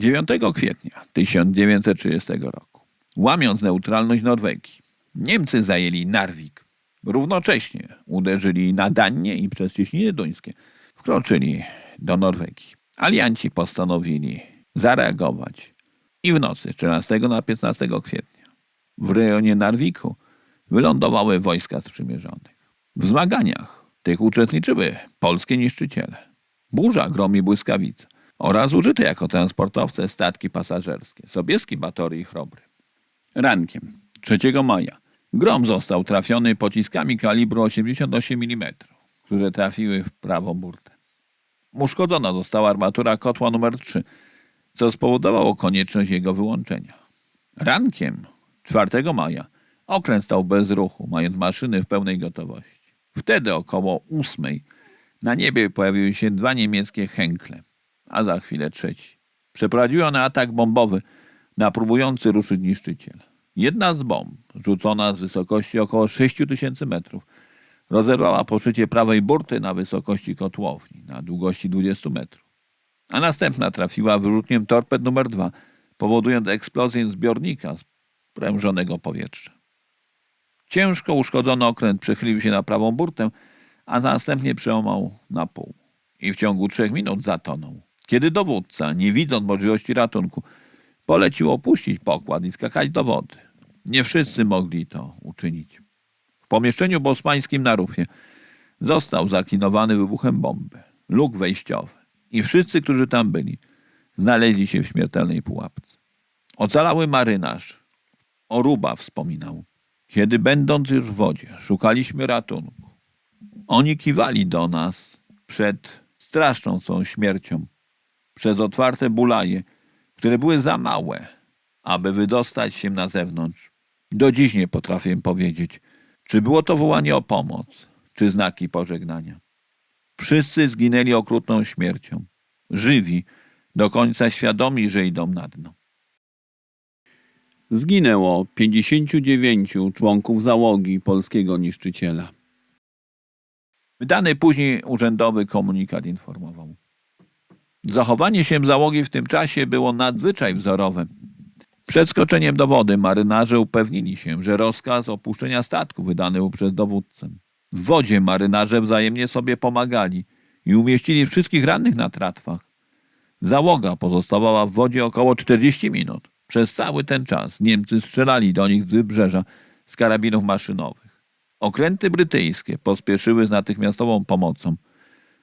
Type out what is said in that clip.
9 kwietnia 1930 roku, łamiąc neutralność Norwegii, Niemcy zajęli Narvik. Równocześnie uderzyli na Danię i przez Cieśniny Duńskie wkroczyli do Norwegii. Alianci postanowili zareagować i w nocy z 13 na 15 kwietnia w rejonie Narwiku wylądowały wojska sprzymierzonych. W zmaganiach tych uczestniczyły polskie niszczyciele. Burza, grom i błyskawice oraz użyte jako transportowce statki pasażerskie Sobieski, Batory i Chrobry. Rankiem 3 maja grom został trafiony pociskami kalibru 88 mm, które trafiły w prawą burtę. Uszkodzona została armatura kotła numer 3, co spowodowało konieczność jego wyłączenia. Rankiem 4 maja okręt stał bez ruchu, mając maszyny w pełnej gotowości. Wtedy około 8 na niebie pojawiły się dwa niemieckie Henkle, a za chwilę trzeci. Przeprowadziły one atak bombowy na próbujący ruszyć niszczyciel. Jedna z bomb, rzucona z wysokości około 6000 metrów, rozerwała poszycie prawej burty na wysokości kotłowni, na długości 20 metrów. A następna trafiła wyrzutniem torped numer 2, powodując eksplozję zbiornika sprężonego powietrza. Ciężko uszkodzony okręt przechylił się na prawą burtę, a następnie przełamał na pół i w ciągu trzech minut zatonął. Kiedy dowódca, nie widząc możliwości ratunku, polecił opuścić pokład i skakać do wody. Nie wszyscy mogli to uczynić. W pomieszczeniu bosmańskim na rufie został zaklinowany wybuchem bomby, luk wejściowy i wszyscy, którzy tam byli, znaleźli się w śmiertelnej pułapce. Ocalały marynarz Oruba wspominał. Kiedy będąc już w wodzie, szukaliśmy ratunku. Oni kiwali do nas przed straszczącą śmiercią, przez otwarte bulaje, które były za małe, aby wydostać się na zewnątrz. Do dziś nie potrafię powiedzieć, czy było to wołanie o pomoc, czy znaki pożegnania. Wszyscy zginęli okrutną śmiercią, żywi, do końca świadomi, że idą na dno. Zginęło 59 członków załogi polskiego niszczyciela. Wydany później urzędowy komunikat informował. Zachowanie się załogi w tym czasie było nadzwyczaj wzorowe. Przed skoczeniem do wody marynarze upewnili się, że rozkaz opuszczenia statku wydany był przez dowódcę. W wodzie marynarze wzajemnie sobie pomagali i umieścili wszystkich rannych na tratwach. Załoga pozostawała w wodzie około 40 minut. Przez cały ten czas Niemcy strzelali do nich z wybrzeża z karabinów maszynowych. Okręty brytyjskie pospieszyły z natychmiastową pomocą.